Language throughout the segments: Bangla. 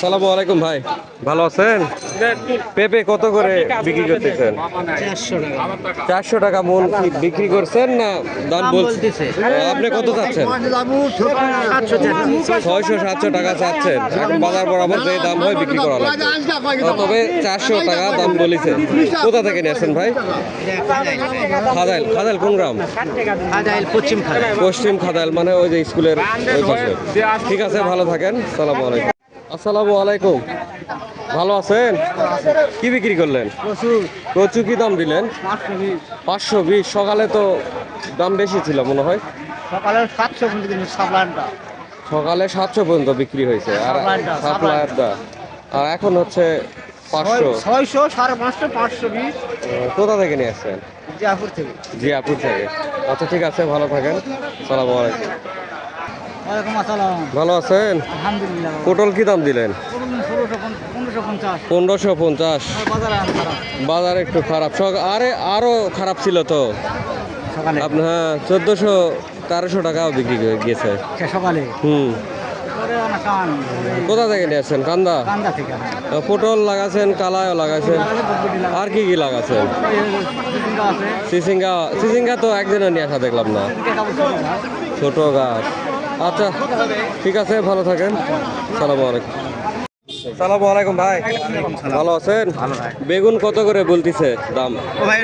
সালামু আলাইকুম ভাই। ভালো আছেন? পেঁপে কত করে বিক্রি করতেছেন? চারশো টাকা মন বিক্রি করছেন না দাম বলতেছে। আপনি কত চাচ্ছেন? ছয়শো সাতশো টাকা চাচ্ছেন। এখন বাজার বরাবর যে দাম হয় বিক্রি করা লাগবে। তবে চারশো টাকা দাম বলেছে। কোথা থেকে নিয়ে আসছেন ভাই? খাদাইল খাদাইল কোন গ্রাম? পশ্চিম খাদাইল মানে ওই যে স্কুলের ওই পাশে। ঠিক আছে ভালো থাকেন। সালামু আলাইকুম। আসসালামু আলাইকুম। ভালো আছেন? কি বিক্রি করলেন? কচু কি দাম দিলেন? পাঁচশো বিশ। সকালে তো দাম বেশি ছিল মনে হয়। সকালে সাতশো সকালে সাতশো পর্যন্ত বিক্রি হয়েছে। আর সাপ্লায়ারটা আর এখন হচ্ছে পাঁচশো। ছয়শো সাড়ে পাঁচশো পাঁচশো বিশ। কোথা থেকে নিয়ে আসছেন? জিয়াপুর থেকে। জিয়াপুর থেকে। আচ্ছা ঠিক আছে ভালো থাকেন। সালামু আলাইকুম। ভালো আছেন? পটল কি দাম দিলেন? পনেরোশো পঞ্চাশ। বাজারে একটু খারাপ। আরে আরও খারাপ ছিল তো। আপনার হ্যাঁ চোদ্দোশো তেরোশো টাকাও বিক্রি হয়ে গেছে। সকালে। হুম। কোথা থেকে নিয়ে আসছেন? কান্দা? পটল লাগাছেন কালায়ও লাগাছেন। আর কি কি লাগাছেন? সিসিঙ্গা সিসিঙ্গা তো একদিনও নিয়ে আসা দেখলাম না। ছোট গাছ। আচ্ছা ঠিক আছে ভালো থাকেন। সালামু আলাইকুম। সালামু আলাইকুম ভাই। ভালো আছেন? বেগুন কত করে বলতিছে দাম? ও ভাই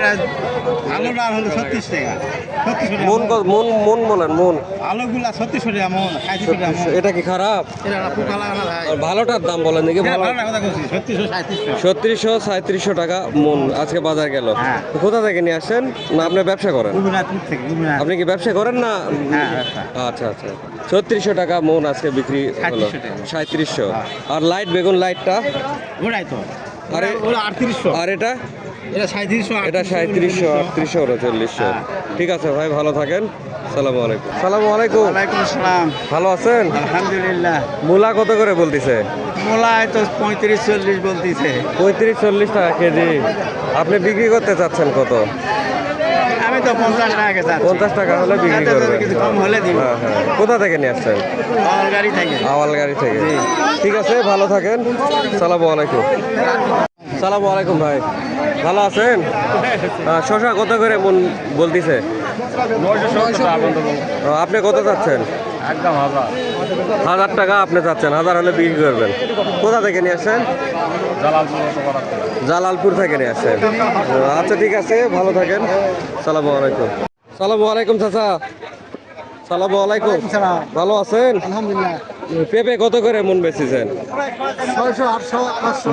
আলুটা হলো ছত্রিশ টাকা। মন মন মন বলেন মন। আলুগুলা ছত্রিশ টাকা মন এটা কি খারাপ? ভালোটার দাম বলেন দেখি ভালো কথা বলছি ছত্রিশশো সাঁত্রিশশো টাকা। মন আজকে বাজার গেল। হ্যাঁ। কোথা থেকে নিয়ে আসেন? না আপনি ব্যবসা করেন? আপনি কি ব্যবসা করেন না? হ্যাঁ, আচ্ছা আচ্ছা। ছত্রিশশো টাকা মন আজকে বিক্রি হলো। 3700 সাঁত্রিশশো আর লাইট বেগুন লাইটটা। ওটাই তো। আরে ওটা আটত্রিশশো। আর এটা? এটা সাঁত্রিশশো এটা সাঁত্রিশশো আটত্রিশশো উনচল্লিশশো ঠিক আছে ভাই ভালো থাকেন। সালামু আলাইকুম। সালামু আলাইকুম। ওয়ালাইকুম আসসালাম ভালো আছেন? আলহামদুলিল্লাহ। মূলা কত করে বলতিছে? মোলায় তো পঁয়ত্রিশ চল্লিশ বলতিছে। পঁয়ত্রিশ চল্লিশ টাকা কেজি। আপনি বিক্রি করতে চাচ্ছেন কত? তো পঞ্চাশ টাকা গেছে পঞ্চাশ টাকা হলে বিক্রি করবে। কিছু কম হলে দিব। হ্যাঁ হ্যাঁ। কোথা থেকে নিয়ে আসছেন? আওয়াল গাড়ি থেকে। আওয়াল গাড়ি থেকে ঠিক আছে ভালো থাকেন। সালাম আলাইকুম। সালাম আলাইকুম ভাই। ভালো আছেন? শশা কত করে মন বলতিছে? আপনি কত চাচ্ছেন? একদম হাজার। হাজার টাকা আপনি চাচ্ছেন হাজার হলে বিক্রি করবেন। কোথা থেকে নিয়ে আসছেন? জালালপুর থেকে নিয়ে আসছেন। ও, আচ্ছা ঠিক আছে ভালো থাকেন। সালাম আলাইকুম। সালামু আলাইকুম চাচা। সালামু আলাইকুম। ভালো আছেন? আলহামদুলিল্লাহ। পেঁপে কত করে মন বেচেছেন? ছয়শো আটশো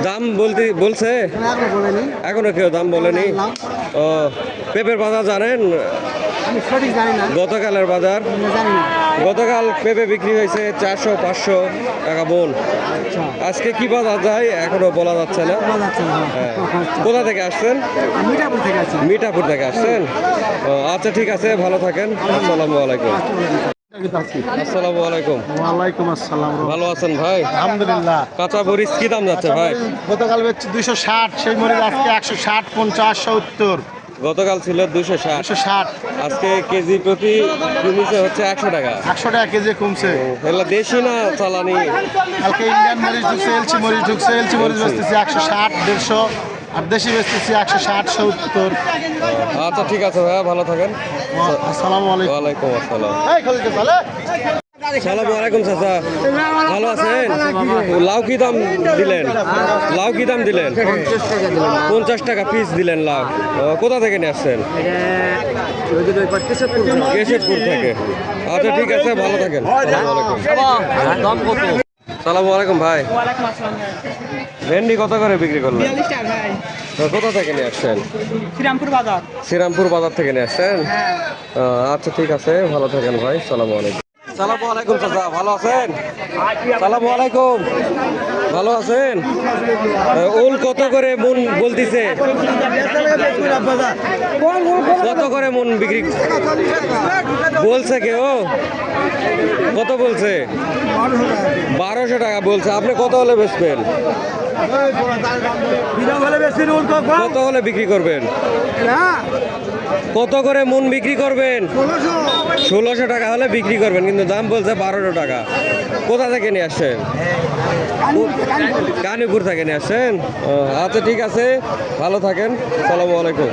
দাম বলতে বলছে? এখনও কেউ দাম বলেনি? ও পেঁপের বাজার জানেন? গতকালের বাজার? আমি জানি না। গতকাল পেঁপে বিক্রি হয়েছে চারশো পাঁচশো টাকা বোন। আচ্ছা। আজকে কি বাজার যায়? এখনও বলা যাচ্ছে না। বলা যাচ্ছে না। হ্যাঁ। আচ্ছা। কোথা থেকে আসছেন? মিঠাপুর থেকে আসছেন? ও, আচ্ছা ঠিক আছে ভালো থাকেন। আসসালামু আলাইকুম। আসসালামু আলাইকুম। ওয়ালাইকুম আসসালাম ভালো আছেন ভাই? আলহামদুলিল্লাহ। কাঁচা মরিচ কি দাম যাচ্ছে ভাই? গতকাল বেচছি দুইশো ষাট সেই মরিচ আজকে একশো ষাট পঞ্চাশ সত্তর। গতকাল ছিল দুশো ষাট। ষাট। আজকে কেজি প্রতি নিচে হচ্ছে একশো টাকা। একশো টাকা কেজি কমছে। এগুলো দেশি না চালানি? কালকে ইন্ডিয়ান মরিচ ঢুকছে এলচি মরিচ ঢুকছে এলচি মরিচ বেচতেছি একশো ষাট দেড়শো আর দেশি বেচতেছি একশো ষাট সত্তর। আচ্ছা ঠিক আছে ভাইয়া ভালো থাকেন। আসসালামু আলাইকুম। ওয়ালাইকুম আসসালাম। সালাম আলাইকুম চাচা। ভালো আছেন? লাউ কি দাম দিলেন? লাউ কি দাম দিলেন? পঞ্চাশ টাকা পিস দিলেন লাউ। কোথা থেকে নিয়ে আসছেন? কেশবপুর থেকে। আচ্ছা ঠিক আছে ভালো থাকেন। আলাইকুম। ভাই। ভেন্ডি কত করে বিক্রি করলেন? কোথা থেকে নিয়ে আসছেন? শ্রীরামপুর বাজার। শ্রীরামপুর বাজার থেকে নিয়ে আসছেন? আচ্ছা ঠিক আছে ভালো থাকেন ভাই। সালামু আলাইকুম। সালামু আলাইকুম, চাচা। ভালো আছেন? সালামু আলাইকুম। ভালো আছেন? ওল কত করে মন বলতিছে? কত করে মন বিক্রি? বলছে কেউ? কত বলছে? বারোশো টাকা বলছে। আপনি কত হলে বেচবেন? কত হলে বিক্রি করবেন? কত করে মন বিক্রি করবেন? ষোলোশো। টাকা হলে বিক্রি করবেন কিন্তু দাম বলছে বারোশো টাকা। কোথা থেকে নিয়ে আসছেন? কানিপুর থেকে নিয়ে আসছেন? আচ্ছা ঠিক আছে। ভালো থাকেন। সালামু আলাইকুম।